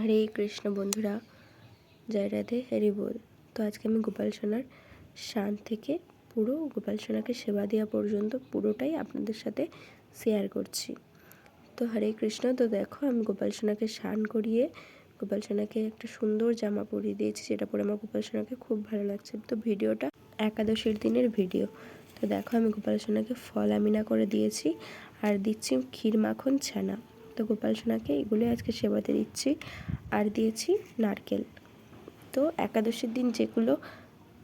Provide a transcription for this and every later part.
হরে কৃষ্ণ বন্ধুরা, জয় রাধে, হরি বল। তো আজকে আমি গোপাল সোনার শান থেকে পুরো গোপাল সোনাকে সেবা দেওয়া পর্যন্ত পুরোটাই আপনাদের সাথে শেয়ার করছি। তো হরে কৃষ্ণ, তো দেখো আমি গোপাল সোনাকে স্নান করিয়ে, গোপাল সোনাকে একটা সুন্দর জামা পরিয়ে দিয়েছি, যেটা পরে আমার গোপাল সোনাকে খুব ভালো লাগছে। তো ভিডিওটা একাদশীর দিনের ভিডিও। তো দেখো আমি গোপাল সোনাকে ফল আমিনা করে দিয়েছি, আর দিচ্ছি ক্ষীর মাখন ছানা। তো গোপাল সোনাকে এগুলো আজকে সেবাতে দিচ্ছি আর দিয়েছি নারকেল। তো একাদশীর দিন যেগুলো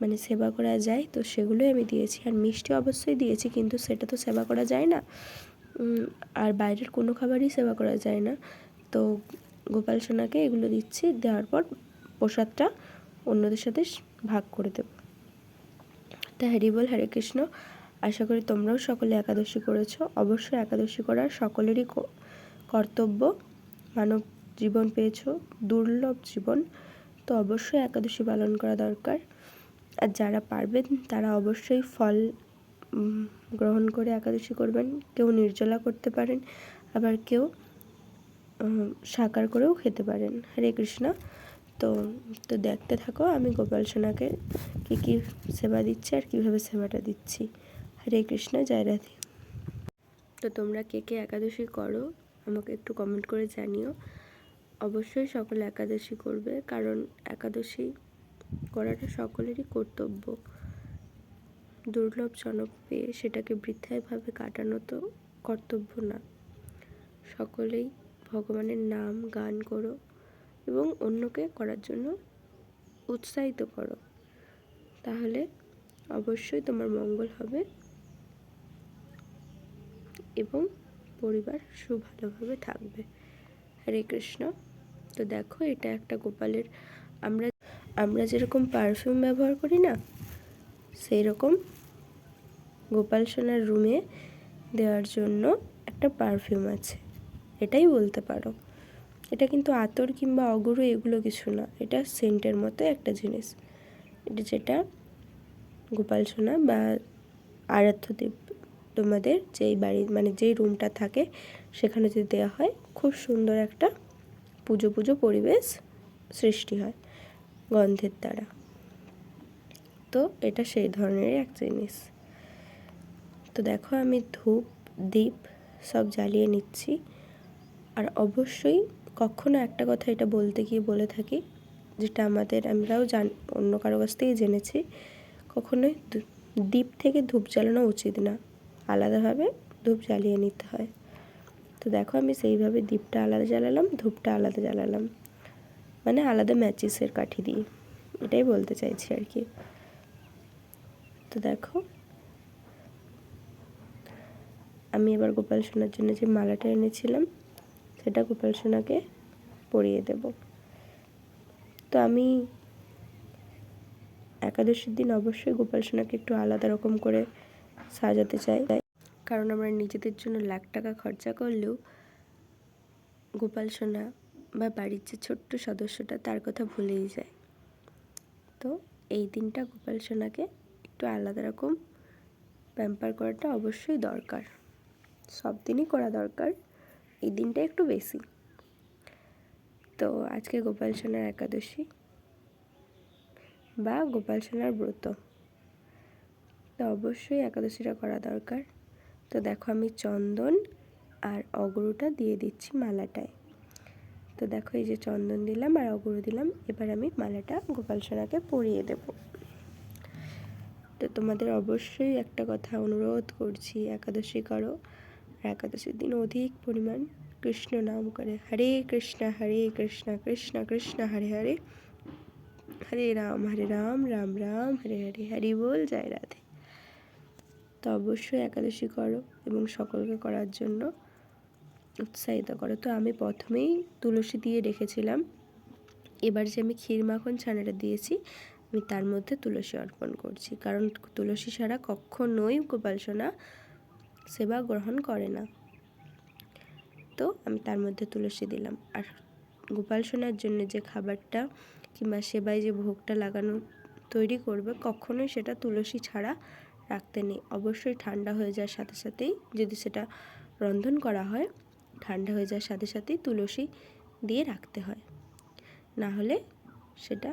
মানে সেবা করা যায়, তো সেগুলোই আমি দিয়েছি। আর মিষ্টি অবশ্যই দিয়েছি, কিন্তু সেটা তো সেবা করা যায় না। আর বাইরের কোনো খাবারই সেবা করা যায় না। তো গোপাল সোনাকে এগুলো দিচ্ছি, দেওয়ার পর প্রসাদটা অন্যদের সাথে ভাগ করে দেব। তা হ্যারি বল হরে কৃষ্ণ, আশা করি তোমরাও সকলে একাদশী করেছ। অবশ্যই একাদশী করার সকলেরই কর্তব্য। মানব জীবন পেয়েছ, দুর্লভ জীবন। তো অবশ্যই একাদশী পালন করা দরকার। আর যারা পারবেন, তারা অবশ্যই ফল গ্রহণ করে একাদশী করবেন। কেউ নির্জলা করতে পারেন, আবার কেউ সাকার করেও খেতে পারেন। হরে কৃষ্ণ। তো তো দেখতে থাকো, আমি গোপাল সোনাকে কী কী সেবা দিচ্ছি আর কীভাবে সেবাটা দিচ্ছি। হরে কৃষ্ণ, জয় রাধে। তো তোমরা কে কে একাদশী করো? আমাকে একটু কমেন্ট করে জানিও। অবশ্যই সকলে একাদশী করবে, কারণ একাদশী করাটা সকলেরই কর্তব্য। দুর্লভ জনক পেয়ে সেটাকে বৃথায়ভাবে কাটানো তো কর্তব্য না। সকলেই ভগবানের নাম গান করো এবং অন্যকে করার জন্য উৎসাহিত করো। তাহলে অবশ্যই তোমার মঙ্গল হবে এবং পরিবার সু ভালোভাবে থাকবে। হরে কৃষ্ণ। তো দেখো, এটা একটা গোপালের আমরা আমরা যেরকম পারফিউম ব্যবহার করি না সেই রকম গোপাল সোনার রুমে দেওয়ার জন্য একটা পারফিউম আছে। এটাই বলতে পারো। এটা কিন্তু আতর কিংবা অগুরু এগুলো কিছু না, এটা সেন্টের মতো একটা জিনিস। এটা যেটা গোপাল সোনা বা আরাধ্যদেব তোমাদের যেই বাড়ি মানে যেই রুমটা থাকে, সেখানে যদি দেওয়া হয়, খুব সুন্দর একটা পুজো পুজো পরিবেশ সৃষ্টি হয় গন্ধের দ্বারা। তো এটা সেই ধরনেরই এক জিনিস। তো দেখো আমি ধূপ দ্বীপ সব জ্বালিয়ে নিচ্ছি। আর অবশ্যই কখনো একটা কথা এটা বলতে গিয়ে বলে থাকি, যেটা আমাদের, আমরাও জান, অন্য কারও কাছ থেকেই জেনেছি, কখনোই দ্বীপ থেকে ধূপ জ্বালানো উচিত না। আলাদাভাবে ধূপ জ্বালিয়ে নিতে হয়। তো দেখো আমি সেইভাবে দীপটা আলাদা জ্বালালাম, ধূপটা আলাদা জ্বালালাম। মানে আলাদা ম্যাচিসের কাঠি দিয়ে। এটাই বলতে চাইছি আর কি। তো দেখো। আমি এবার গোপাল সোনার জন্য যে মালাটা এনেছিলাম, সেটা গোপাল সোনাকে পরিয়ে দেব। তো আমি একাদশীর দিন অবশ্যই গোপাল সোনাকে একটু আলাদা রকম করে সাজাতে চাই। কারণ আমরা নিজেদের জন্য লাখ টাকা খরচা করলেও গোপাল সোনা বা বাড়ির যে ছোট্ট সদস্যটা, তার কথা ভুলেই যায়। তো এই দিনটা গোপাল সোনাকে একটু আলাদা রকম প্যাম্পার করাটা অবশ্যই দরকার। সব দিনই করা দরকার, এই দিনটা একটু বেশি। তো আজকে গোপাল সোনার একাদশী বা গোপাল সোনার ব্রত। তো অবশ্যই একাদশীটা করা দরকার। তো দেখো আমি চন্দন আর অগরুটা দিয়ে দিচ্ছি মালাটায়। তো দেখো এই যে চন্দন দিলাম আর অগরু দিলাম, এবার আমি মালাটা গোপাল সোনাকে পরিয়ে দেব। তো তোমাদের অবশ্যই একটা কথা অনুরোধ করছি, একাদশী করো। আর একাদশীর দিন অধিক পরিমাণ কৃষ্ণ নাম করে। হরে কৃষ্ণ হরে কৃষ্ণ কৃষ্ণ কৃষ্ণ, হরে হরে। হরে রাম হরে রাম রাম রাম, হরে হরে, হরি বল, জয় রাধে। তো অবশ্যই একাদশী করো এবং সকলকে করার জন্য উৎসাহিত করো। তো আমি প্রথমেই তুলসী দিয়ে রেখেছিলাম। এবার যে আমি ক্ষীর মাখন ছানাটা দিয়েছি, আমি তার মধ্যে তুলসী অর্পণ করছি। কারণ তুলসী ছাড়া কখনোই গোপাল সোনা সেবা গ্রহণ করে না। তো আমি তার মধ্যে তুলসী দিলাম। আর গোপাল সোনার জন্য যে খাবারটা কিংবা সেবায় যে ভোগটা লাগানো, তৈরি করবে, কখনোই সেটা তুলসী ছাড়া রাখতে নেই। অবশ্যই ঠান্ডা হয়ে যাওয়ার সাথে সাথেই যদি সেটা রন্ধন করা হয়, ঠান্ডা হয়ে যাওয়ার সাথে সাথেই তুলসী দিয়ে রাখতে হয়। না হলে সেটা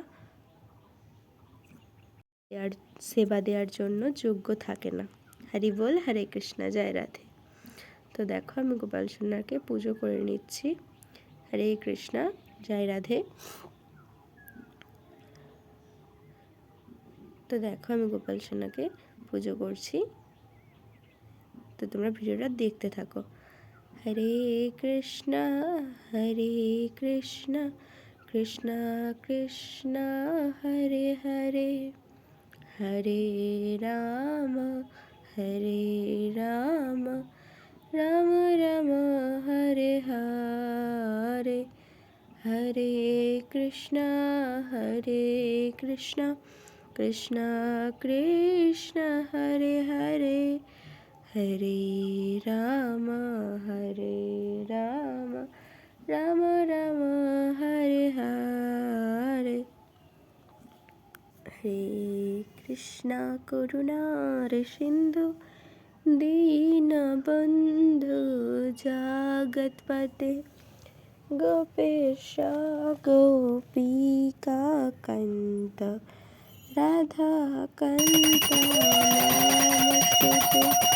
দেওয়ার সেবা দেওয়ার জন্য যোগ্য থাকে না। হরি বল, হরে কৃষ্ণা, জয় রাধে। তো দেখো আমি গোপাল সোনারকে পুজো করে নিচ্ছি। হরে কৃষ্ণা, জয় রাধে। তো দেখো আমি গোপাল সোনাকে পুজো করছি। তো তোমরা ভিডিওটা দেখতে থাকো। হরে কৃষ্ণ হরে কৃষ্ণ কৃষ্ণ কৃষ্ণ, হরে হরে। হরে রাম হরে রাম রাম রাম, হরে হরে। হরে কৃষ্ণ হরে কৃষ্ণ। কৃষ্ণ কৃষ্ণ হরে হরে হরে রাম হরে রাম রাম রাম হরে হরে। হে কৃষ্ণ করুণার সিন্ধু দীনবন্ধু জগৎপতে গোপেশ গোপিকা কন্ত রাধা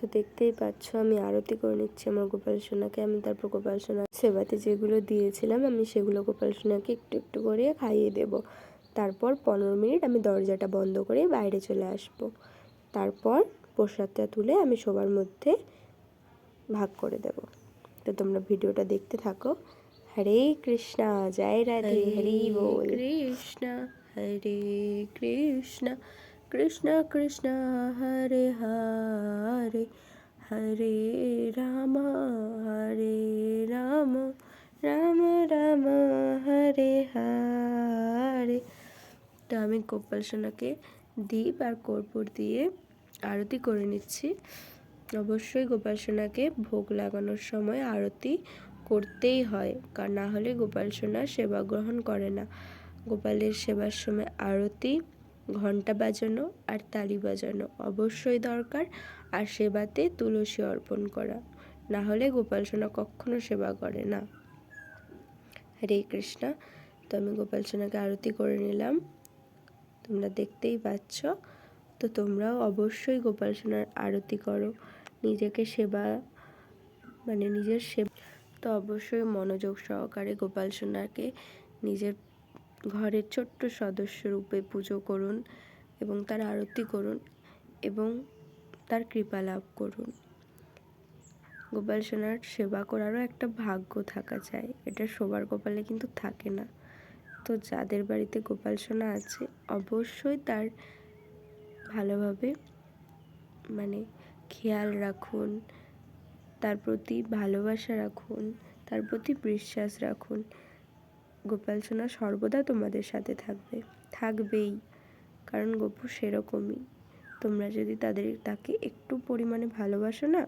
তো দেখতেই পাচ্ছ আমি আরতি করে নিচ্ছি আমার গোপাল সোনাকে। আমি তারপর গোপাল সোনা সেবাতে যেগুলো দিয়েছিলাম আমি সেগুলো গোপাল সোনাকে একটু একটু করে খাইয়ে দেব। তারপর পনেরো মিনিট আমি দরজাটা বন্ধ করে বাইরে চলে আসব। তারপর প্রসাদটা তুলে আমি সবার মধ্যে ভাগ করে দেব। তো তোমরা ভিডিওটা দেখতে থাকো। হরে কৃষ্ণা জয় রাধে হরি বল। কৃষ্ণ হরে কৃষ্ণ। কৃষ্ণ কৃষ্ণ হরে হরে হরে রাম হরে রাম রাম রাম হরে হরে। তো আমি গোপাল সোনাকে দ্বীপ আর কর্পূর দিয়ে আরতি করে নিচ্ছি। অবশ্যই গোপাল সোনাকে ভোগ লাগানোর সময় আরতি করতেই হয়, কারণ না হলে গোপাল সোনা সেবা গ্রহণ করে না। গোপালের সেবার সময় আরতি ঘণ্টা বাজানো আর তালি বাজানো অবশ্যই দরকার। আর সেবাতে তুলসী অর্পণ করা। না হলে গোপাল সোনা কখনো সেবা করে না। হরে কৃষ্ণ, তো আমি গোপাল সোনাকে আরতি করে নিলাম। তোমরা দেখতেই পাচ্ছ, তো তোমরাও অবশ্যই গোপাল সোনার আরতি করো। নিজেকে সেবা মানে নিজের সেবা, তো অবশ্যই মনোযোগ সহকারে গোপাল সোনাকে নিজের ঘরের ছোট্ট সদস্য রূপে পুজো করুন এবং তার আরতি করুন এবং তার কৃপা লাভ করুন। গোপাল সোনার সেবা করারও একটা ভাগ্য থাকা চাই। এটা সবার কপালে কিন্তু থাকে না। তো যাদের বাড়িতে গোপাল সোনা আছে, অবশ্যই তার ভালোভাবে মানে খেয়াল রাখুন, তার প্রতি ভালোবাসা রাখুন, তার প্রতি বিশ্বাস রাখুন। গোপাল সোনা সর্বদা তোমাদের সাথে থাকবে, থাকবেই। কারণ গপু সেরকমই। তোমরা যদি তাদের, তাকে একটু পরিমাণে ভালোবাসো না,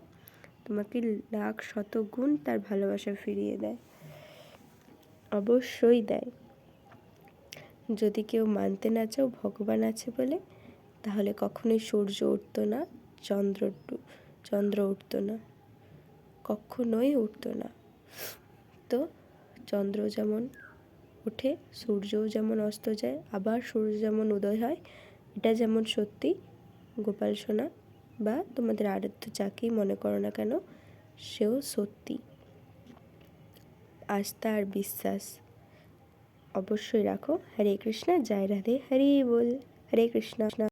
তোমাকে লাখ শত গুণ তার ভালোবাসা ফিরিয়ে দেয়। অবশ্যই দেয়। যদি কেউ মানতে না চাও, ভগবান আছে বলে, তাহলে কখনোই সূর্য উঠতো না, চন্দ্র চন্দ্র উঠতো না। কখনোই উঠতো না। তো চন্দ্র যেমন ওঠে, সূর্যও যেমন অস্ত যায়, আবার সূর্য যেমন উদয় হয়, এটা যেমন সত্যি। গোপাল সোনা, বা তোমাদের আরাধ্য যাকেই মনে করো না কেন, সেও সত্যি। আস্থা আর বিশ্বাস অবশ্যই রাখো। হরে কৃষ্ণা, জয় রাধে, হরি বল। হরে কৃষ্ণ।